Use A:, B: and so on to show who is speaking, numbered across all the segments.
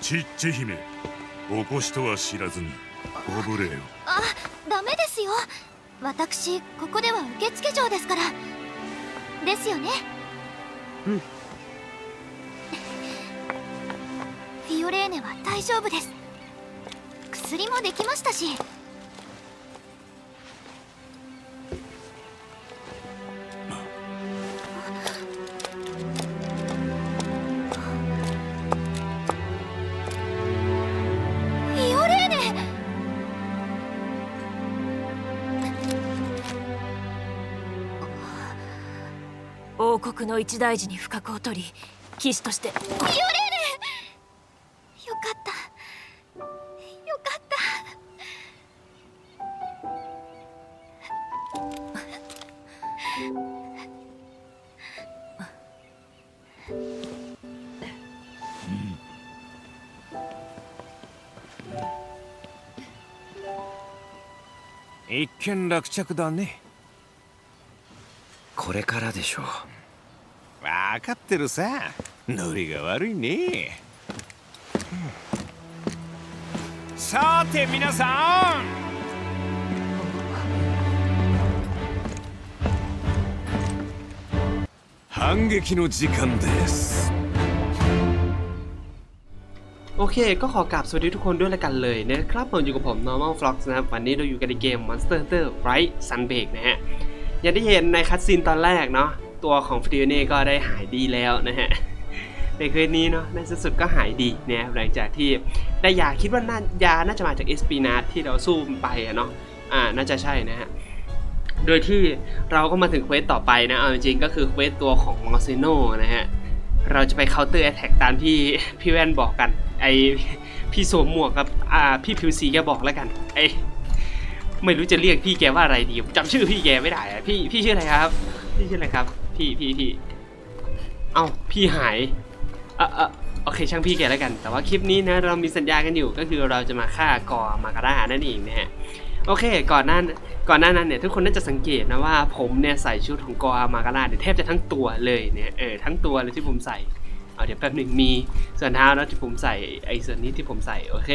A: チッチ姫。お越しとは知らずにご無礼を。
B: あダメですよ。私ここでは受付嬢ですから。ですよね。
C: うん。
B: フィオレーネは大丈夫です。薬もできましたし
D: 国の一大事に不覚を取り騎士として。
B: フィオレーネよかった。よかった。
E: 一見落着だね。
C: これからでしょう
E: 分かってるさノリが悪いねさて皆さん反撃の時間です
F: โอเค ก็ขอกราบสวัสดีทุกคนด้วยละกันเลยนะครับผมอยู่กับผม normal vlog นะครับ วันนี้เราอยู่กันในเกม monster hunter right sunbreak นะฮะ อย่างที่เห็นในคัตซีนตอนแรกเนาะ ตัวของฟิเน่ก็ได้หายดีแล้วนะฮะในคืนนี้เนาะในที่สุดก็หายดีนะครับหลังจากที่ได้ยาคิดว่าน่ายาน่าจะมาจากเอสปีนาที่เราสู้ไปอะเนาะอ่าน่าจะใช่นะฮะโดยที่เราก็มาถึงเควสต่อไปนะเอาจริงก็คือเควสตัวของมอสซิโนนะฮะเราจะไปเคาน์เตอร์แอตแทกตามที่พี่แว่นบอกกัน ไอพี่สวมหมวกกับอ่าพี่ผิวสีแกบอกแล้วกันไอไม่รู้จะเรียกพี่แกว่าอะไรดีจำชื่อพี่แกไม่ได้พี่พี่ชื่ออะไรครับ พี่ชื่ออะไรครับ พี่พี่พี่เอ้าพี่หายเออเออโอเคช่างพี่แกแล้วกัน แต่ว่าคลิปนี้นะเรามีสัญญากันอยู่ก็คือเราจะมาฆ่ากอมาการานั่นเองนะฮะโอเค ก่อนหน้าก่อนหน้านั้นเนี่ยทุกคนน่าจะสังเกตนะว่าผมเนี่ยใส่ชุดของกอมาการาเนี่ยแทบจะทั้งตัวเลยเนี่ยเออทั้งตัวเลยที่ผมใส่เอาเดี๋ยวแป๊บหนึ่งมีส่วนเท้าแล้วที่ผมใส่ไอ้ส่วนนี้ที่ผมใส่โอเค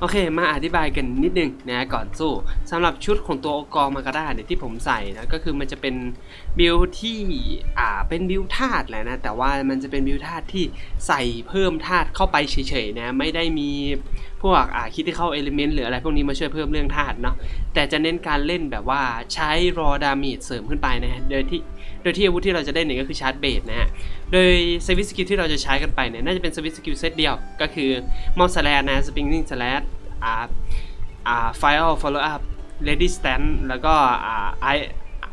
F: โอเค มาอธิบายกันนิดนึงนะก่อนสู้สำหรับชุดของตัวอกอมาการาเนี่ยที่ผมใส่นะก็คือมันจะเป็นบิลที่อ่าเป็นบิลธาตุแหละนะแต่ว่ามันจะเป็นบิลธาตุที่ใส่เพิ่มธาตุเข้าไปเฉยๆนะไม่ได้มีพวกอ่าคิดที่เข้าเอลิเมนต์หรืออะไรพวกนี้มาช่วยเพิ่มเรื่องธาตุเนาะแต่จะเน้นการเล่นแบบว่าใช้รอดามีดเสริมขึ้นไปนะโดยที่โดยที่อาวุธที่เราจะได้เนี่ยก็คือชาร์จเบสนะฮะ โดยสวิตสกิลที่เราจะใช้กันไปเนี่ยน่าจะเป็นสวิตสกิลเซตเดียว ก็คือมอสแลนนะสปริงนิ่งสแลดอ่าอ่าไฟออลฟอลล่อัพเลดี้สแตนแล้วก็อ่าไอ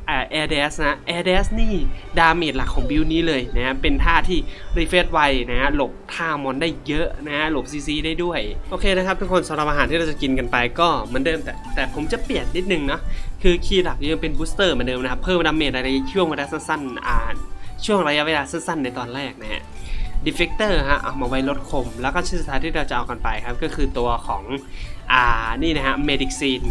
F: อ่าแอร์เดสนะแอร์เดสนี่ ดาเมจหลักของบิลนี้เลยนะ เป็นท่าที่รีเฟรชไวนะฮะหลบท่ามอนได้เยอะนะฮะหลบซีซีได้ด้วย โอเคนะครับทุกคนสำหรับอาหารที่เราจะกินกันไปก็เหมือนเดิมแต่แต่ผมจะเปลี่ยนนิดนึงเนาะคือคีย์หลักยังเป็นบูสเตอร์เหมือนเดิมนะครับ เพิ่มดาเมจอะไรช่วงเวลาสั้นๆอ่า ช่วงระยะเวลาสั้นๆ ในตอนแรกนะฮะดีเฟกเตอร์ฮะเอามาไว้ลดคม แล้วก็ชื่อสุดท้ายที่เราจะเอากันไปครับ ก็คือตัวของ อ่า นี่นะฮะเมดิกซีน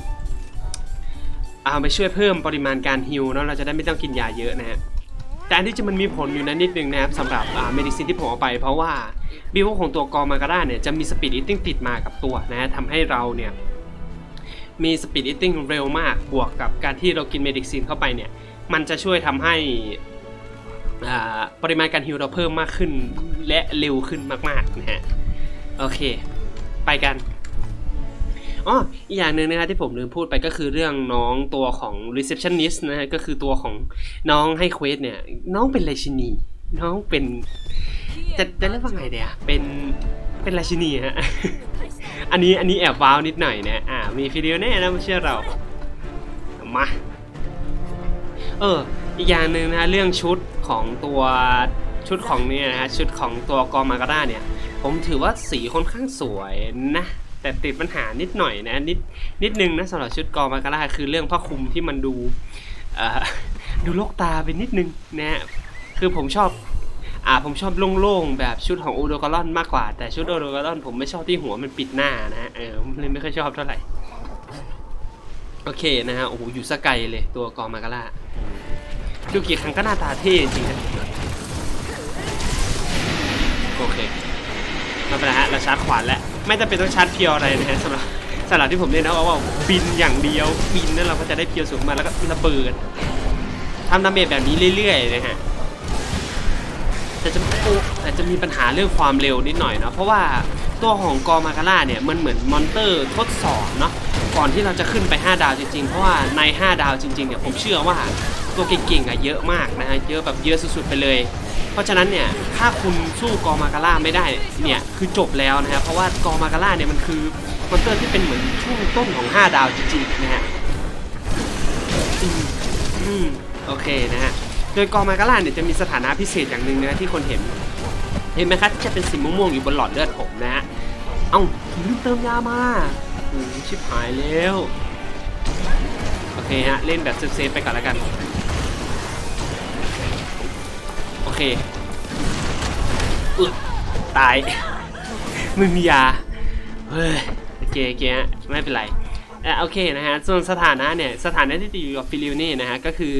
F: เอาไปช่วยเพิ่มปริมาณการฮิลเนาะเราจะได้ไม่ต้องกินยาเยอะนะฮะแต่อันที่จะมันมีผลอยู่นะนิดนึงนะครับสำหรับอ่าเมดิซินที่ผมเอาไป เพราะว่าบิวของตัวกอมาการาเนี่ยจะมีสปีดอิตติ้งติดมากับตัวนะฮะทำให้เราเนี่ยมีสปีดอิตติ้งเร็วมากบวกกับการที่เรากินเมดิซินเข้าไปเนี่ยมันจะช่วยทำให้ ปริมาณการฮิลเราเพิ่มมากขึ้น และเร็วขึ้นมากๆนะฮะโอเค ไปกันอ๋ออีกอย่างหนึ่งนะฮะที่ผมลืมพูดไปก็คือเรื่องน้องตัวของ receptionist นะฮะก็คือตัวของน้องให้เควสเนี่ย น้องเป็นราชินี น้องเป็นจะจะเรียกว่าไงเดียเป็นเป็นราชินีฮะอันนี้อันนี้แอบว้าวนิดหน่อยนะอ่ามีฟิลิโอแน่นะไม่เชื่อเรามาเอออีกอย่างหนึ่งนะเรื่องชุด ของตัวชุดของเนี่ยนะฮะชุดของตัวกอมาการ่าเนี่ย ผมถือว่าสีค่อนข้างสวยนะแต่ติดปัญหานิดหน่อยนะนิดนิดนึงนะสำหรับชุดกอมาการ่าคือเรื่องผ้าคลุมที่มันดูดูโลกตาไปนิดนึงนะฮะคือผมชอบอ่าผมชอบโล่งๆแบบชุดของโอโดกาลอนมากกว่า แต่ชุดโอโดกาลอนผมไม่ชอบที่หัวมันปิดหน้านะฮะเออเลยไม่ค่อยชอบเท่าไหร่ โอเคนะฮะโอ้โหอยู่สกไกลเลยตัวกอมาการ่า ดูกี่ครั้งก็หน้าตาเท่จริงๆนะโอเคไม่เป็นไรฮะเราชาร์จขวานแล้วไม่จำเป็นต้องชาร์จเพียวอะไรนะฮะสำหรับสำหรับที่ผมเล่นนะว่าว่าบินอย่างเดียวบินนั่นเราก็จะได้เพียวสูงมาแล้วก็ระเบิดทำดาเมจแบบนี้เรื่อยๆนะฮะแต่จะแต่จะมีปัญหาเรื่องความเร็วนิดหน่อยเนาะเพราะว่าตัวของกอมาการ่าเนี่ยมันเหมือนมอนเตอร์ทดสอบเนาะก่อนที่เราจะขึ้นไป 5 ดาวจริงๆ เพราะว่าใน 5 ดาวจริงๆเนี่ยผมเชื่อว่า ตัวเก่งๆอะเยอะมากนะฮะเยอะแบบเยอะสุดๆไปเลย เพราะฉะนั้นเนี่ยถ้าคุณสู้กอมาการ่าไม่ได้เนี่ยคือจบแล้วนะครับเพราะว่ากอมาการ่าเนี่ยมันคือมอนเตอร์ที่เป็นเหมือนช่วงต้นของ 5 ดาวจริงๆนะฮะอืมอืมโอเคนะฮะโดยกอมาการ่าเนี่ยจะมีสถานะพิเศษอย่างหนึ่งนะที่คนเห็นเห็นไหมครับจะเป็นสีม่วงๆอยู่บนหลอดเลือดผมนะฮะเอ้าลืมเติมยามาอืมชิบหายแล้วโอเคฮะ เล่นแบบเซฟๆไปก่อนแล้วกัน อเคตาย ไม่มียา เฮ้ยโอเคโอเคไม่เป็นไรอะโอเคนะฮะ ส่วนสถานะเนี่ย สถานะที่ติดอยู่กับฟิลิวเน่นะฮะ ก็คือ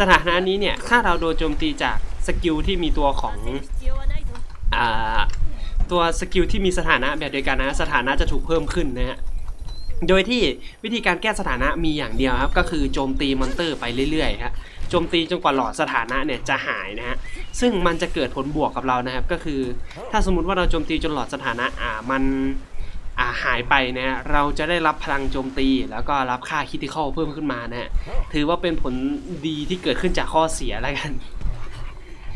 F: สถานะนี้เนี่ย ถ้าเราโดนโจมตีจากสกิลที่มีตัวของอ่าตัวสกิลที่มีสถานะแบบเดียวกันนะสถานะจะถูกเพิ่มขึ้นนะฮะโดยที่วิธีการแก้สถานะมีอย่างเดียวครับ ก็คือโจมตีมอนเตอร์ไปเรื่อยๆครับ โจมตีจนกว่าหลอดสถานะเนี่ยจะหายนะฮะซึ่งมันจะเกิดผลบวกกับเรานะครับ ก็คือ ถ้าสมมติว่าเราโจมตีจนหลอดสถานะอ่ามันอ่าหายไปนะฮะเราจะได้รับพลังโจมตี แล้วก็รับค่าคิติคอลเพิ่มขึ้นมานะฮะถือว่าเป็นผลดีที่เกิดขึ้นจากข้อเสียแล้วกัน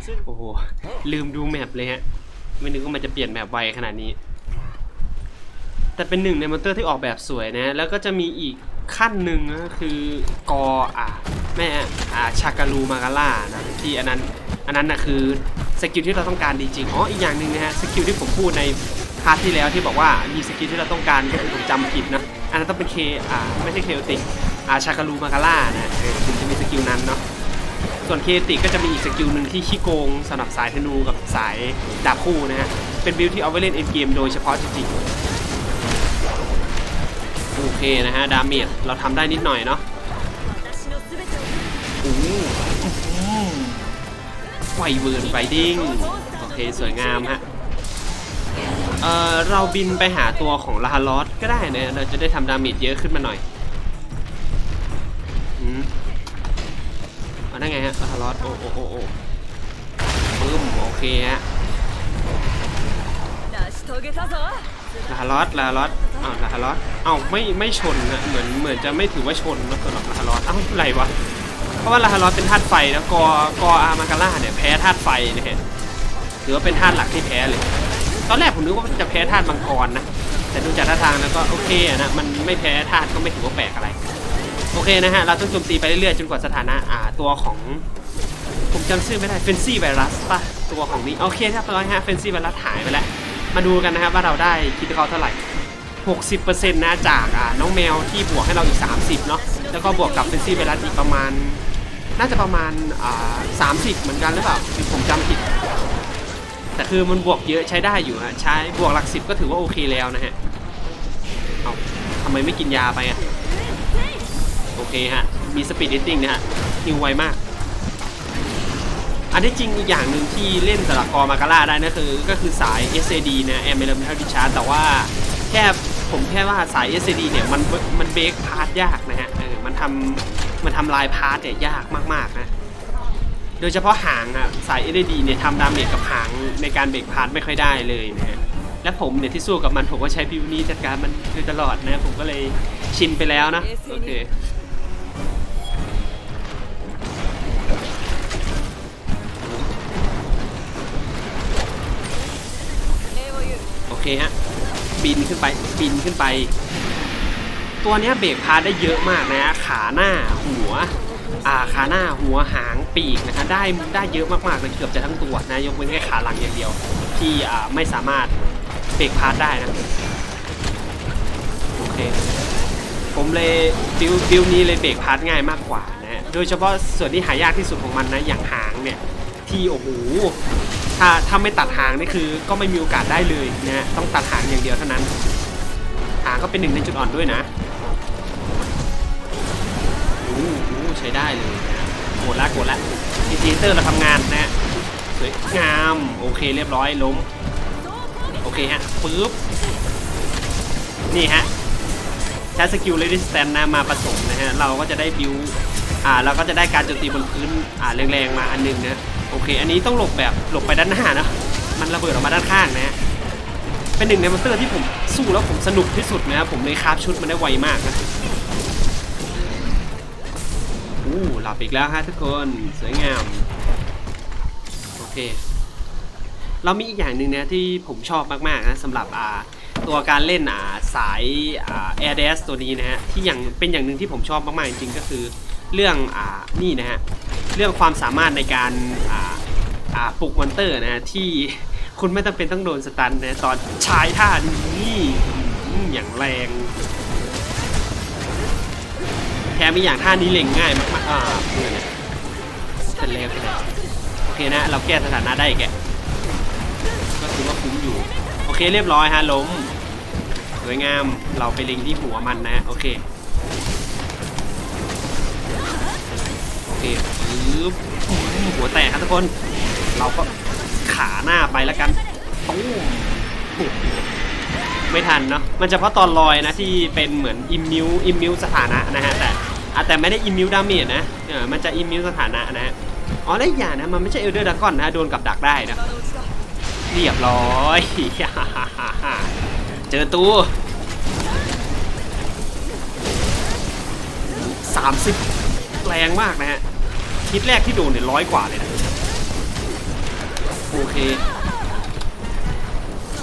F: ซึ่งโอ้โหลืมดูแมปเลยฮะไม่นึกว่ามันจะเปลี่ยนแมปไวขนาดนี้ แต่เป็นหนึ่งในมอนเตอร์ที่ออกแบบสวยนะ แล้วก็จะมีอีก ขั้นหนึ่งก็คือกออ่าแม่อ่าชาการูมาการ่านะที่อันนั้นอันนั้นนะคือสกิลที่เราต้องการจริงอ๋ออีกอย่างหนึ่งนะฮะสกิลที่ผมพูดในพาร์ทที่แล้วที่บอกว่ามีสกิลที่เราต้องการก็คือผมจำผิดนะอันนั้นต้องเป็นเคอ่าไม่ใช่เคโอติกอ่าชาการูมาการ่านะเออถึงจะมีสกิลนั้นเนาะส่วนเคติกก็จะมีอีกสกิลหนึ่งที่ขี้โกงสำหรับสายธนูกับสายดาบคู่นะฮะเป็นบิลที่เอาไว้เล่นเอ็นเกมโดยเฉพาะจริงๆ โอเคนะฮะ ดาเมจเราทำได้นิดหน่อยเนาะโอ้ไฟเวิร์นไฟดิงโอเค สวยงามฮะ เอ่อเราบินไปหาตัวของลาลอสก็ได้นะ เราจะได้ทำดาเมจเยอะขึ้นมาหน่อยอืมอันนั้นไงฮะลาลอสโอ้โอ้โอ้โอ้ปึ้ม โอเคฮะ ลาฮาลอสลาฮาลอสอ้าวลาฮาลอสเอ้าไม่ไม่ชนนะเหมือนเหมือนจะไม่ถือว่าชนนะสำหรับลาฮาลอสอ้าอะไรวะเพราะว่าลาฮาลอสเป็นธาตุไฟนะกอกออามาการ่าเนี่ยแพ้ธาตุไฟนะฮะถือว่าเป็นธาตุหลักที่แพ้เลย ตอนแรกผมนึกว่าจะแพ้ธาตุมังกรนะแต่ดูจากท่าทางแล้วก็โอเคนะมันไม่แพ้ธาตุก็ไม่ถือว่าแปลกอะไรโอเคนะฮะเราต้องโจมตีไปเรื่อยๆจนกว่าสถานะอ่าตัวของผมจำชื่อไม่ได้เฟนซี่ไวรัสป่ะตัวของนี้โอเคเรียบร้อยฮะเฟนซี่ไวรัสหายไปแล้ว มาดูกันนะครับว่าเราได้คิดเขาเท่าไหร่ 60%นะจากอ่าน้องแมวที่บวกให้เราอีก 30เนาะแล้วก็บวกกับเฟนซี่ไวรัสอีกประมาณ น่าจะประมาณอ่า30เหมือนกันหรือเปล่าหรือผมจำผิด แต่คือมันบวกเยอะใช้ได้อยู่ฮะใช้บวกหลักสิบก็ถือว่าโอเคแล้วนะฮะเอาทำไมไม่กินยาไปอะโอเคฮะ มีสปีดเดตติ้งนะฮะฮิวไวมาก อันที่จริงอีกอย่างหนึ่งที่เล่นสำหรับกอมาการ่าได้นะคือ ก็คือสาย SAD นะ a m e l e m e n t a l Discharge แต่ว่าแค่ผมแค่ว่าสาย SAD เนี่ยมันมันเบรกพาร์ทยากนะฮะเออมันทำมันทำลายพาร์ทเนี่ยยากมากๆนะโดยเฉพาะหางอะสาย SAD เนี่ยทำดาเมจกับหางในการเบรกพาร์ทไม่ค่อยได้เลยนะฮะและผมเนี่ยที่สู้กับมันผมก็ใช้พิวนี้จัดการมันโดยตลอดนะผมก็เลยชินไปแล้วนะโอเค เคฮะบินขึ้นไปบินขึ้นไป ตัวนี้เบรกพาได้เยอะมากนะขาหน้าหัวอ่าขาหน้าหัวหางปีกนะฮะได้ได้เยอะมากๆเลยเกือบจะทั้งตัวนะยกเว้นแค่ขาหลังอย่างเดียว ที่อ่าไม่สามารถเบรกพาได้นะโอเคผมเลยบิวบิวนี้เลยเบรกพาร์ทง่ายมากกว่านะโดยเฉพาะส่วนที่หายากที่สุดของมันนะอย่างหางเนี่ยที่โอ้โห ถ้าถ้าไม่ตัดหางนี่คือ ก็ไม่มีโอกาสได้เลยนะต้องตัดหางอย่างเดียวเท่านั้น หางก็เป็นหนึ่งในจุดอ่อนด้วยนะโอ้โหใช้ได้เลยนะโกดละโกดละดีเจเตอร์เราทำงานนะฮะสวยงามโอเคเรียบร้อยล้มโอเคฮะปึ๊บนี่ฮะใช้สกิลเลดิสแตนนะมาผสมนะฮะเราก็จะได้บิวอ่าเราก็จะได้การโจมตีบนพื้นอ่าแรงๆมาอันหนึงนะ โอเค อันนี้ต้องหลบแบบหลบไปด้านหน้านะมันระเบิดออกมาด้านข้างนะ เป็นหนึ่งในมอนสเตอร์ที่ผมสู้แล้วผมสนุกที่สุดนะครับผมเลยคราฟชุดมันได้ไวมากนะอู้หลับอีกแล้วฮะทุกคนสวยงามโอเค เรามีอีกอย่างหนึ่งนะที่ผมชอบมากๆนะสำหรับอ่าตัวการเล่นอ่าสายอ่า Air d a s ตัวนี้นะฮะที่อย่างเป็นอย่างหนึ่งที่ผมชอบมากๆจริงๆก็คือเรื่องอ่านี่นะฮะ เรื่องความสามารถในการปลุกมอนเตอร์นะที่คุณไม่จำเป็นต้องโดนสตันนะตอนชายท่านี้อย่างแรงแถมอีอย่างท่านี้เล็งง่ายมากๆอ่าเพื่อนะเป็นเร็วโอเคนะ เราแก้สถานะได้อีกแกก็ถือว่าคุ้มอยู่ โอเคเรียบร้อยฮะล้มสวยงามเราไปเล็งที่หัวมันนะ โอเค เคปึ๊บอืมหัวแตกครับทุกคน เราก็ขาหน้าไปแล้วกันตู้มไม่ทันเนาะ มันเฉพาะตอนลอยนะที่เป็นเหมือนอิมมิวอิมมิวสถานะนะฮะแต่อะแต่ไม่ได้อิมมิวดาเมจนะเออมันจะอิมมิวสถานะนะฮะอ๋อแล้อย่างนะ มันไม่ใช่เอลเดอร์ดากอนนะโดนกับดักได้นะเรียบร้อย เจอตู้สามสิบแรงมากนะฮะ ทิศแรกที่โดนเนี่ยร้อยกว่าเลยนะ โอเค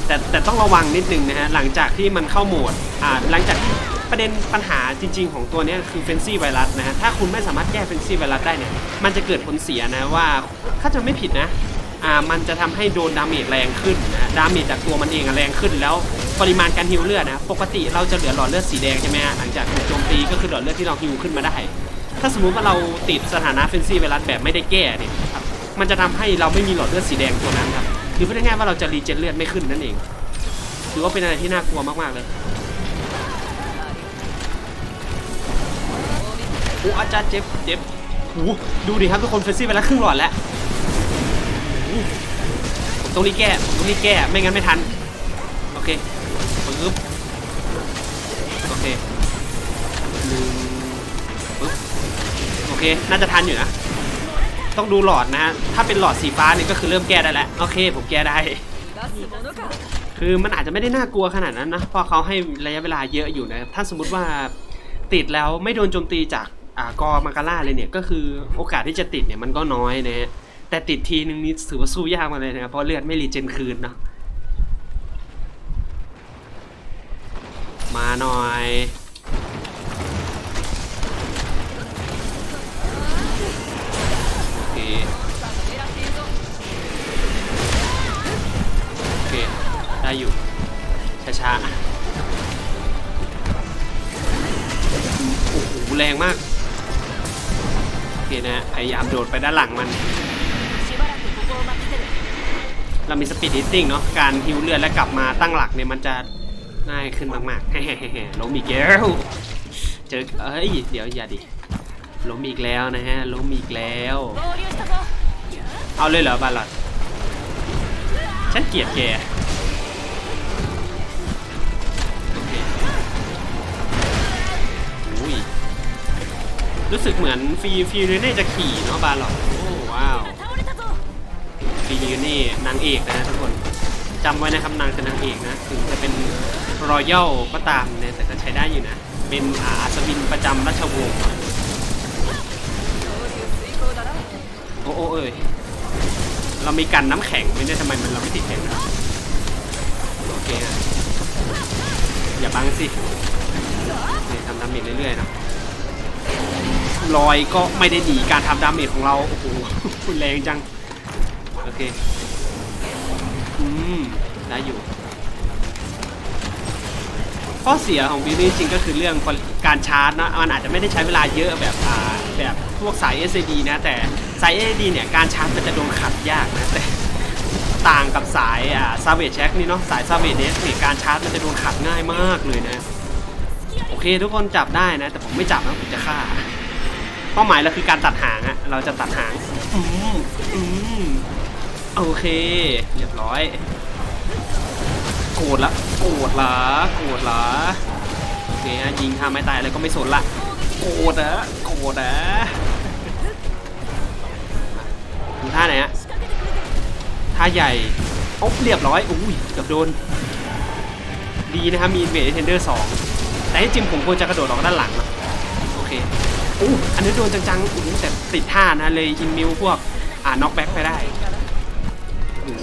F: แต่แต่ต้องระวังนิดนึงนะฮะ หลังจากที่มันเข้าโหมด อ่า หลังจากที่ประเด็นปัญหาจริง ๆ ของตัวเนี้ยคือเฟนซี่ไวรัสนะฮะ ถ้าคุณไม่สามารถแก้เฟนซี่ไวรัสได้เนี่ย มันจะเกิดผลเสียนะว่า ถ้าจะไม่ผิดนะ อ่า มันจะทำให้โดนดาเมจแรงขึ้นนะดาเมจจากตัวมันเองอะแรงขึ้นแล้วปริมาณการฮิวเลือดนะ ปกติเราจะเหลือหลอดเลือดสีแดงใช่ไหมฮะ หลังจากถูกโจมตีก็คือหลอดเลือดที่เราฮิวขึ้นมาได้ ถ้าสมมุติว่าเราติดสถานะเฟนซี่ไวรัสแบบไม่ได้แก้เนี่ยครับมันจะทำให้เราไม่มีหลอดเลือดสีแดงตัวนั้นครับคือพูดง่ายๆว่าเราจะรีเจนเลือดไม่ขึ้นนั่นเอง ถือว่าเป็นอะไรที่น่ากลัวมากๆเลยโอ้อาจารย์เจ็บเจ็บโอ้ดูดิครับทุกคนเฟนซี่ไปแล้วครึ่งหลอดแล้วผมต้องรีแก้ผมต้องรีแก้ไม่งั้นไม่ทัน โอเคปึ๊บโอเคหนึ่ง เค น่าจะทันอยู่นะ ต้องดูหลอดนะฮะ ถ้าเป็นหลอดสีฟ้านี่ก็คือเริ่มแก้ได้แล้ว โอเค ผมแก้ได้ คือมันอาจจะไม่ได้น่ากลัวขนาดนั้นนะ เพราะเขาให้ระยะเวลาเยอะอยู่นะ ถ้าสมมติว่าติดแล้วไม่โดนโจมตีจากอ่ากอมาการ่าเลยเนี่ย ก็คือโอกาสที่จะติดเนี่ยมันก็น้อยนะฮะ แต่ติดทีนึงนี่ถือว่าสู้ยากมาเลยนะ เพราะเลือดไม่รีเจนคืนเนาะ มาหน่อย ได้อยู่ ช้าๆ โอ้โห แรงมาก โอเคนะ พยายามโดดไปด้านหลังมัน เรามีสปีดฮิตติ้งเนาะ การฮิวเลือดและกลับมาตั้งหลักเนี่ยมันจะง่ายขึ้นมากๆล้มอีกแล้วเจอเอ้ย เดี๋ยวอย่าดิล้มอีกแล้วนะฮะ ล้มอีกแล้ว เอาเลยเหรอบาลอดฉันเกลียดแก รู้สึกเหมือนฟีฟีเรเน่จะขี่เนาะบาลอดโอ้ว้าวฟีเรเน่นางเอกนะทุกคนจำไว้นะครับนางคือนางเอกนะถึงจะเป็นรอยัลก็ตามเนะแต่ก็ใช้ได้อยู่นะ เป็นอาอัศวินประจำราชวงศ์โอ้โอ้เอ้ยเรามีกันน้ำแข็งไม่ได้ทำไมมันเราไม่ติดแข็งนะโอเคนะอย่าบังสินี่ทำดาเมจเรื่อยๆนะ ลอยก็ไม่ได้หนีการทำดาเมจของเรา โอ้โหคุณแรงจัง โอเค อืม ได้อยู่ ข้อเสียของบิวนี่จริงก็คือเรื่องการชาร์จนะ มันอาจจะไม่ได้ใช้เวลาเยอะแบบแบบพวกสาย SAD นะ แต่สาย SAD เนี่ย การชาร์จมันจะโดนขัดยากนะแต่ต่างกับสายอ่า Savage Check นี่เนาะสาย Savage Nest เนี่ยการชาร์จมันจะโดนขัดง่ายมากเลยนะ โอเคทุกคนจับได้นะ แต่ผมไม่จับนะผมจะฆ่า เป้าหมายเราคือการตัดหางอะเราจะตัดหางอืมอืมโอเค เรียบร้อย โกรธละโกรธละโกรธละโอเคฮะยิงทำไม่ตายอะไรก็ไม่สนละโกรธอะโกรธอะดูท่าไหนฮะท่าใหญ่โอ๊บเรียบร้อยอุ้ยเกือบโดน ดีนะครับมีเวทเทนเดอร์สองแต่ที่จริงผมควรจะกระโดดออกด้านหลังอะโอเค อู้อันนี้โดนจังๆอู้แต่ติดท่านะเลยอินมิวพวกอ่าน็อกแบ็กไปได้โอ้โห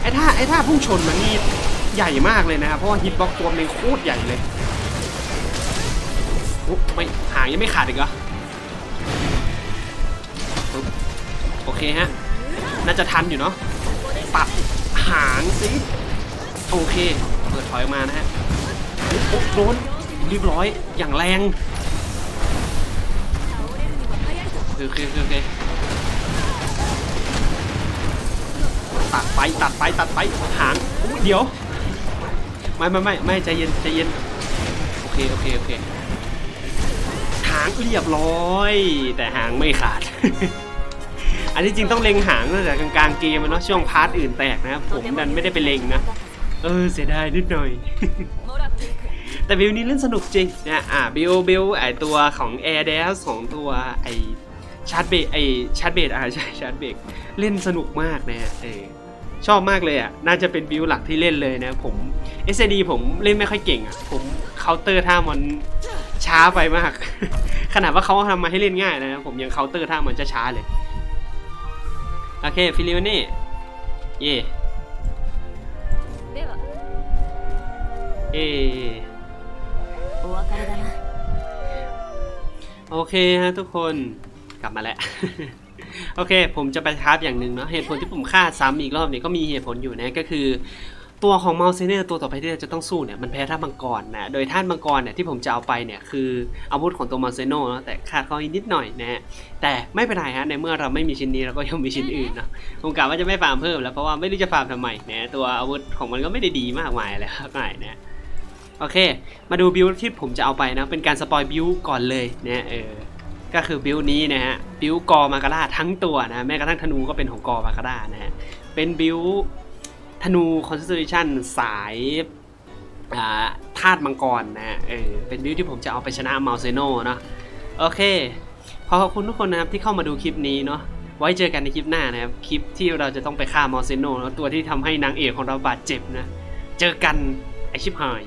F: ไอ้ท่าไอ้ท่าพุ่งชนมันนี่ใหญ่มากเลยนะครับเพราะว่าฮิตบ็อกตัวมันโคตรใหญ่เลยโอ้ไม่หางยังไม่ขาดอีกเหรอโอเคฮะ น่าจะทันอยู่เนาะปัดหางสิโอเค เปิดถอยออกมานะฮะโอ้โหโดนเรียบร้อยอย่างแรง อเคโอเคโอเคตัดไปตัดไปตัดไปหางอุ๊ยเดี๋ยว ไม่ไม่ไม่ไม่ใจเย็นใจเย็นโอเคโอเคโอเคหางเรียบร้อย แต่หางไม่ขาด อันที่จริงต้องเล็งหางตั้งแต่กลางๆเกมอะเนาะช่วงพาร์ทอื่นแตกนะผมดันไม่ได้ไปเล็งนะเออเสียดายนิดหน่อยแต่บิลนี้เล่นสนุกจริงนะอ่าบิลบิลไอตัวของ Air d a s ของตัวไอ ชาร์ตเบรกไอชาร์ตเบรกอ่าใช่ชาร์ตเบรกเล่นสนุกมากนะฮะเออชอบมากเลยอะ น่าจะเป็นบิวหลักที่เล่นเลยนะผม SSD ผมเล่นไม่ค่อยเก่งอะ ผมเคาน์เตอร์ท่ามันช้าไปมาก ขนาดว่าเขาทำมาให้เล่นง่ายนะผมยังเคาน์เตอร์ท่ามันจะช้าเลย โอเค ฟิลิปนี่ เย่เอโอเคฮะทุกคน กลับมาแล้ว โอเค ผมจะไปคราฟอย่างหนึ่งเนาะเหตุผลที่ผมฆ่าซ้ำอีกรอบเนี่ยก็มีเหตุผลอยู่นะก็คือ ตัวของมา u เซเนอร์ตัวต่อไปที่เราจะต้องสู้เนี่ยมันแพ้ท่ามังกรนะโดยท่านมังกรเนี่ยที่ผมจะเอาไปเนี่ยคืออาวุธของตัวมา u เซโนเนาะแต่ขาดเขาอีกนิดหน่อยนะฮะแต่ไม่เป็นไรฮะในเมื่อเราไม่มีชิ้นนี้เราก็ยังมีชิ้นอื่นเนาะผมกะว่าจะไม่ฟาร์มเพิ่มแล้วเพราะว่าไม่รู้จะฟาร์มทำไมนะตัวอาวุธของมันก็ไม่ได้ดีมากมายอะไรมากมายนะโอเค มาดูบิลที่ผมจะเอาไปนะเป็นการสปอยบิลก่อนเลยนะเออ ก็คือบิลนี้นะฮะบิลกอมาการ่าทั้งตัวนะแม้กระทั่งธนูก็เป็นของกอมาการ่านะฮะเป็นบิลธนูคอนสติชันสายธาตุมังกรนะฮะเออเป็นบิลที่ผมจะเอาไปชนะมาเซโนเนาะโอเคขอขอบคุณทุกคนนะครับที่เข้ามาดูคลิปนี้เนาะไว้เจอกันในคลิปหน้านะครับ คลิปที่เราจะต้องไปฆ่ามอเซโนแล้วตัวที่ทำให้นางเอกของเราบาดเจ็บนะ เจอกันไอชิบหาย